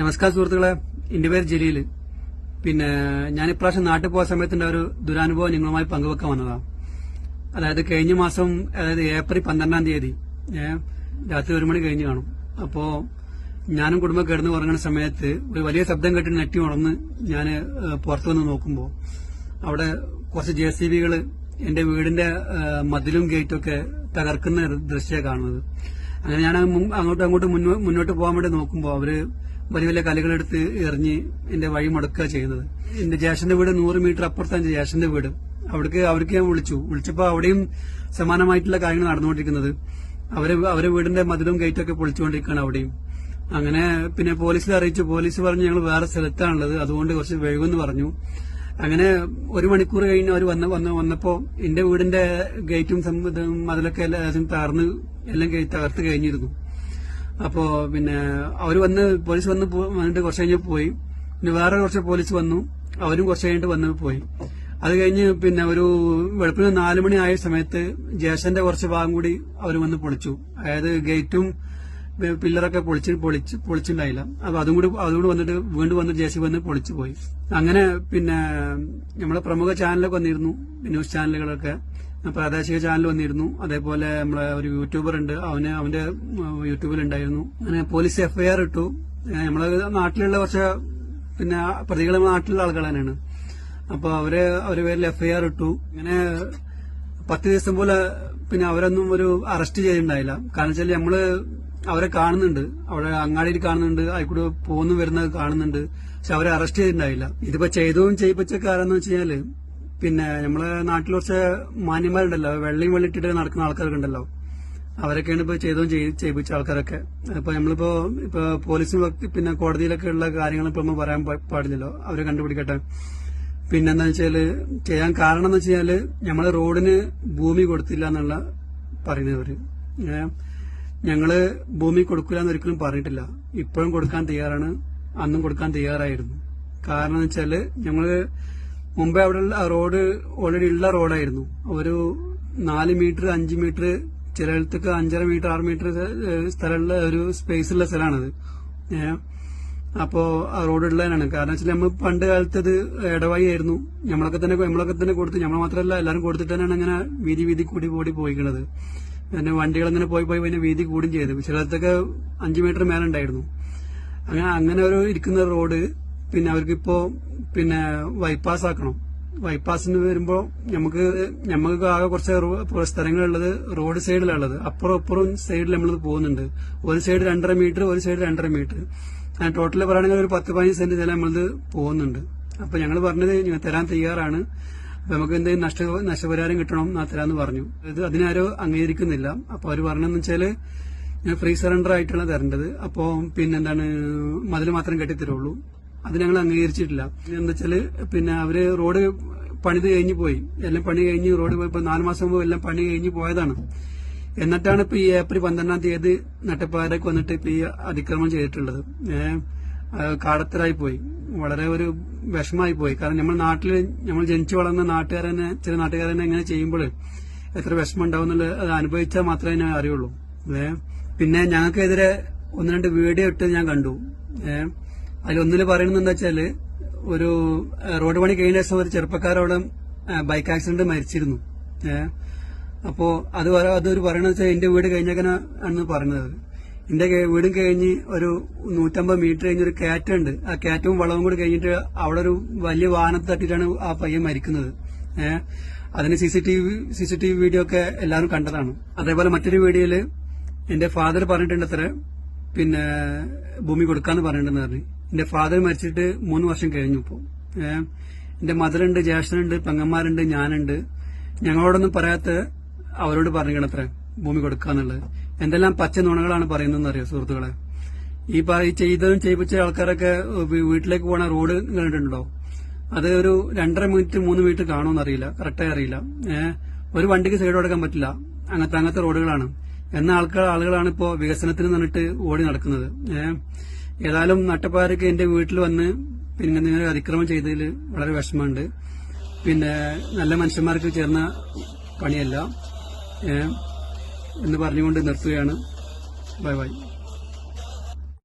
നമസ്കാരം സുഹൃത്തുക്കളെ. എന്റെ പേര് ജലീൽ. പിന്നെ ഞാൻ ഇപ്രാവശ്യം നാട്ടിൽ പോയ സമയത്തിന്റെ ഒരു ദുരാനുഭവം നിങ്ങളുമായി പങ്കുവെക്കാൻ വന്നതാണ് അതായത് കഴിഞ്ഞ മാസം അതായത് ഏപ്രിൽ പന്ത്രണ്ടാം തീയതി രാത്രി ഒരു മണി കഴിഞ്ഞ് കാണും. അപ്പോ ഞാനും കുടുംബം കിടന്ന് ഉറങ്ങുന്ന സമയത്ത് ഒരു വലിയ ശബ്ദം കേട്ട് നെറ്റി ഉണർന്ന് ഞാൻ പുറത്തു വന്ന് നോക്കുമ്പോൾ അവിടെ കുറച്ച് ജെ സി ബികൾ എന്റെ വീടിന്റെ മതിലും ഗേറ്റും ഒക്കെ തകർക്കുന്ന ദൃശ്യമാണ് കാണുന്നത്. അങ്ങനെ ഞാൻ അങ്ങോട്ടും അങ്ങോട്ടും മുന്നോട്ട് പോകാൻ വേണ്ടി നോക്കുമ്പോൾ അവർ വലിയ വലിയ കലകളെടുത്ത് എറിഞ്ഞ് എന്റെ വഴി മുടക്കുക ചെയ്യുന്നത്. എന്റെ ജേഷന്റെ വീട് നൂറ് മീറ്റർ അപ്പുറത്താണ് ജേഷന്റെ വീട്. അവിടേക്ക് അവർക്ക് ഞാൻ വിളിച്ചു. വിളിച്ചപ്പോൾ അവിടെയും സമാനമായിട്ടുള്ള കാര്യങ്ങൾ നടന്നുകൊണ്ടിരിക്കുന്നത്. അവരെ അവരെ വീടിന്റെ മതിലും ഗേറ്റും ഒക്കെ പൊളിച്ചുകൊണ്ടിരിക്കുകയാണ് അവിടെയും. അങ്ങനെ പിന്നെ പോലീസിൽ അറിയിച്ചു. പോലീസ് പറഞ്ഞു ഞങ്ങൾ വേറെ സ്ഥലത്താണുള്ളത്. അതുകൊണ്ട് കുറച്ച് വൈകുമെന്ന് പറഞ്ഞു. അങ്ങനെ ഒരു മണിക്കൂർ കഴിഞ്ഞ് അവർ വന്ന് വന്ന് വന്നപ്പോൾ എന്റെ വീടിന്റെ ഗേറ്റും മതിലൊക്കെ എല്ലാം തകർന്ന് എല്ലാം തകർത്ത് കഴിഞ്ഞിരുന്നു. അപ്പോ പിന്നെ അവർ വന്ന് പോലീസ് വന്ന് വന്നിട്ട് കുറച്ച് കഴിഞ്ഞ് പോയി. പിന്നെ വേറെ കുറച്ച് പോലീസ് വന്നു. അവരും കുറച്ച് കഴിഞ്ഞിട്ട് വന്ന് പോയി. അത് കഴിഞ്ഞ് പിന്നെ ഒരു വെളുപ്പിന് നാലു മണി ആയ സമയത്ത് ജേഷന്റെ കുറച്ച് ഭാഗം കൂടി അവർ വന്ന് പൊളിച്ചു. അതായത് ഗേറ്റും പില്ലറൊക്കെ പൊളിച്ച് പൊളിച്ച് പൊളിച്ചിട്ടുണ്ടായില്ല അപ്പൊ അതും കൂടി അതും കൂടി വന്നിട്ട് വീണ്ടും വന്ന് ജേസി വന്ന് പൊളിച്ചു പോയി. അങ്ങനെ പിന്നെ നമ്മളെ പ്രമുഖ ചാനലൊക്കെ വന്നിരുന്നു. ന്യൂസ് ചാനലുകളൊക്കെ. പ്രാദേശിക ചാനൽ വന്നിരുന്നു. അതേപോലെ നമ്മളെ ഒരു യൂട്യൂബർ ഉണ്ട്. അവന് അവന്റെ യൂട്യൂബിലുണ്ടായിരുന്നു അങ്ങനെ പോലീസ് എഫ്ഐആർ ഇട്ടു. നമ്മളെ നാട്ടിലുള്ള കുറച്ച് പിന്നെ പ്രതികൾ നാട്ടിലുള്ള ആളുകൾ തന്നെയാണ്. അപ്പൊ അവർ അവരുടെ പേരിൽ എഫ്ഐആർ ഇട്ടു. ഇങ്ങനെ പത്ത് ദിവസം പോലെ പിന്നെ അവരൊന്നും ഒരു അറസ്റ്റ് ചെയ്തിട്ടുണ്ടായില്ല. കാരണം വെച്ചാൽ നമ്മൾ അവരെ കാണുന്നുണ്ട്. അവിടെ അങ്ങാടിയിൽ കാണുന്നുണ്ട്. അതിക്കൂടെ പോകുന്നു വരുന്നത് കാണുന്നുണ്ട്. പക്ഷെ അവരെ അറസ്റ്റ് ചെയ്തിട്ടുണ്ടായില്ല. ഇതിപ്പോ ചെയ്തതും ചെയ്യിപ്പിച്ച കാരണം എന്ന് കഴിഞ്ഞാൽ പിന്നെ നമ്മളെ നാട്ടിൽ കുറച്ച് മാന്യന്മാരുണ്ടല്ലോ. വെള്ളയും വെള്ളിട്ടിട്ട് നടക്കുന്ന ആൾക്കാരൊക്കെ ഉണ്ടല്ലോ. അവരൊക്കെയാണ് ഇപ്പൊ ചെയ്തോ ചെയ്യിപ്പിച്ച ആൾക്കാരൊക്കെ. അപ്പൊ നമ്മളിപ്പോ ഇപ്പൊ പോലീസും ഒക്കെ പിന്നെ കോടതിയിലൊക്കെ ഉള്ള കാര്യങ്ങൾ ഇപ്പൊ നമ്മൾ പറയാൻ പാടില്ലല്ലോ. അവരെ കണ്ടുപിടിക്കട്ടെ. പിന്നെന്താ വെച്ചാൽ ചെയ്യാൻ കാരണം എന്ന് വെച്ചാൽ ഞമ്മൾ റോഡിന് ഭൂമി കൊടുത്തില്ല എന്നുള്ള പറയുന്നവര് ഏ, ഞങ്ങൾ ഭൂമി കൊടുക്കില്ല എന്ന് ഒരിക്കലും പറഞ്ഞിട്ടില്ല. ഇപ്പോഴും കൊടുക്കാൻ തയ്യാറാണ്. അന്നും കൊടുക്കാൻ തയ്യാറായിരുന്നു. കാരണം എന്ന് വെച്ചാൽ ഞങ്ങൾ മുമ്പേ അവിടെ റോഡ് ഓൾറെഡി ഉള്ള റോഡായിരുന്നു. ഒരു നാല് മീറ്റർ അഞ്ച് മീറ്റർ ചിലയിടത്തൊക്കെ അഞ്ചര മീറ്റർ ആറ് മീറ്റർ സ്ഥലമുള്ള ഒരു സ്പേസ് ഉള്ള സ്ഥലമാണത്. അപ്പോ ആ റോഡ് ഉള്ളതിനാണ്. കാരണം വെച്ചാൽ നമ്മൾ പണ്ട് കാലത്ത് അത് ഇടവായി ആയിരുന്നു നമ്മളൊക്കെ തന്നെ നമ്മളൊക്കെ തന്നെ കൊടുത്ത് നമ്മൾ മാത്രമല്ല എല്ലാവരും കൊടുത്തിട്ട് തന്നെയാണ് അങ്ങനെ വീതി വീതി കൂടി കൂടി പോയിക്കണത്. പിന്നെ വണ്ടികൾ അങ്ങനെ പോയി പോയി പിന്നെ വീതി കൂടും ചെയ്തു. ചിലയിടത്തൊക്കെ അഞ്ചു മീറ്റർ മേലുണ്ടായിരുന്നു അങ്ങനെ അങ്ങനെ ഒരു ഇരിക്കുന്ന റോഡ് പിന്നെ അവർക്കിപ്പോ പിന്നെ ബൈപ്പാസ് ആക്കണം. ബൈപ്പാസിന് വരുമ്പോൾ നമുക്ക് നമുക്ക് ആകെ കുറച്ച് സ്ഥലങ്ങളുള്ളത് റോഡ് സൈഡിലുള്ളത് അപ്പുറം അപ്പുറം സൈഡിൽ നമ്മൾ പോകുന്നുണ്ട്. ഒരു സൈഡ് രണ്ടര മീറ്റർ ഒരു സൈഡ് രണ്ടര മീറ്റർ ടോട്ടൽ പറയുകയാണെങ്കിൽ ഒരു പത്ത് പതിനഞ്ച് സെന്റ് സ്ഥലം നമ്മളത് പോകുന്നുണ്ട്. അപ്പൊ ഞങ്ങൾ പറഞ്ഞത് ഞങ്ങൾ തരാൻ തയ്യാറാണ്. അപ്പൊ നമുക്ക് എന്തെങ്കിലും നഷ്ട നഷ്ടപരിഹാരം കിട്ടണം എന്നാ തരാന്ന് പറഞ്ഞു. ഇത് അതിനാരോ അംഗീകരിക്കുന്നില്ല. അപ്പൊ അവർ പറഞ്ഞെന്ന് വെച്ചാൽ ഫ്രീ സറണ്ടർ ആയിട്ടാണ് തരേണ്ടത്. അപ്പോ പിന്നെന്താണ് മതിൽ മാത്രം കെട്ടിത്തരുള്ളൂ. അത് ഞങ്ങൾ അംഗീകരിച്ചിട്ടില്ല. എന്താ വെച്ചാൽ പിന്നെ അവർ റോഡ് പണിത് കഴിഞ്ഞു പോയി. എല്ലാം പണി കഴിഞ്ഞ് റോഡ് പോയി നാല് മാസം മുമ്പ് എല്ലാം പണി കഴിഞ്ഞ് പോയതാണ്. എന്നിട്ടാണ് ഇപ്പൊ ഈ ഏപ്രിൽ പന്ത്രണ്ടാം തീയതി നട്ടപ്പാരക്ക് വന്നിട്ട് ഇപ്പൊ ഈ അതിക്രമം ചെയ്തിട്ടുള്ളത്. ഏഹ് കാടത്തരായി പോയി. വളരെ ഒരു വിഷമായി പോയി. കാരണം നമ്മൾ നാട്ടിൽ നമ്മൾ ജനിച്ചു വളർന്ന നാട്ടുകാരനെ ചില നാട്ടുകാരനെ ഇങ്ങനെ ചെയ്യുമ്പോൾ എത്ര വിഷമം ഉണ്ടാവും എന്നുള്ളത് അത് അനുഭവിച്ചാൽ മാത്രമേ ഞാൻ അറിയുള്ളൂ. പിന്നെ ഞങ്ങൾക്കെതിരെ ഒന്ന് രണ്ട് വീഡിയോ ഇട്ട് ഞാൻ കണ്ടു. ഏ അതിലൊന്നിൽ പറയുന്നത് എന്താ വെച്ചാൽ ഒരു റോഡ് പണി കഴിഞ്ഞ ദിവസം ഒരു ചെറുപ്പക്കാരോട് ബൈക്ക് ആക്സിഡന്റ് മരിച്ചിരുന്നു. അപ്പോ അത് അതൊരു പറയണത് വെച്ചാൽ എന്റെ വീട് കഴിഞ്ഞാൽ ആണ് പറയുന്നത് എന്റെ വീടും കഴിഞ്ഞ് ഒരു നൂറ്റമ്പത് മീറ്റർ കഴിഞ്ഞ ഒരു കാറ്റ് ഉണ്ട് ആ കാറ്റും വളവും കൂടി കഴിഞ്ഞിട്ട് അവിടെ ഒരു വലിയ വാഹനത്തെ തട്ടിയിട്ടാണ് ആ പയ്യൻ മരിക്കുന്നത്. അതിന് C C T V C C T V video ഒക്കെ എല്ലാവരും കണ്ടതാണ്. അതേപോലെ മറ്റൊരു വീഡിയോയിൽ എന്റെ ഫാദർ പറഞ്ഞിട്ടുണ്ട് അത്ര പിന്നെ ഭൂമി കൊടുക്കാന്ന് പറഞ്ഞിട്ടുണ്ടെന്ന് പറഞ്ഞു. എന്റെ ഫാദർ മരിച്ചിട്ട് മൂന്ന് വർഷം കഴിഞ്ഞു ഇപ്പോ. ഏഹ് എന്റെ മദറുണ്ട് ജ്യേഷ്ഠനുണ്ട് പെങ്ങന്മാരുണ്ട് ഞാനുണ്ട്. ഞങ്ങളോടൊന്നും പറയാത്ത അവരോട് പറഞ്ഞിരിക്കണം അത്ര ഭൂമി കൊടുക്കാന്നുള്ളത് എന്തെല്ലാം പച്ച നുണകളാണ് പറയുന്നതെന്ന് അറിയാം സുഹൃത്തുക്കളെ? ഈ ചെയ്തതും ചെയ്യിപ്പിച്ച ആൾക്കാരൊക്കെ വീട്ടിലേക്ക് പോണ റോഡ് കണ്ടിട്ടുണ്ടോ? അത് ഒരു രണ്ടര മിനിറ്റ് മൂന്ന് മിനിറ്റ് കാണുമെന്ന് അറിയില്ല കറക്റ്റായി അറിയില്ല. ഒരു വണ്ടിക്ക് സൈഡ് കൊടുക്കാൻ പറ്റില്ല. അങ്ങനത്തെ അങ്ങനത്തെ റോഡുകളാണ്. എന്ന ആൾക്കാർ ആളുകളാണ് ഇപ്പോ വികസനത്തിന് നിന്നിട്ട് ഓടി നടക്കുന്നത്. ഏഹ് ഏതായാലും നട്ടപ്പാരക്ക് എന്റെ വീട്ടിൽ വന്ന് പിന്നെ നിങ്ങൾ അതിക്രമം ചെയ്തതിൽ വളരെ വിഷമമുണ്ട്. പിന്നെ നല്ല മനുഷ്യന്മാർക്ക് ചേർന്ന പണിയല്ല. എന്ന് പറഞ്ഞുകൊണ്ട് നിർത്തുകയാണ്. Bye bye.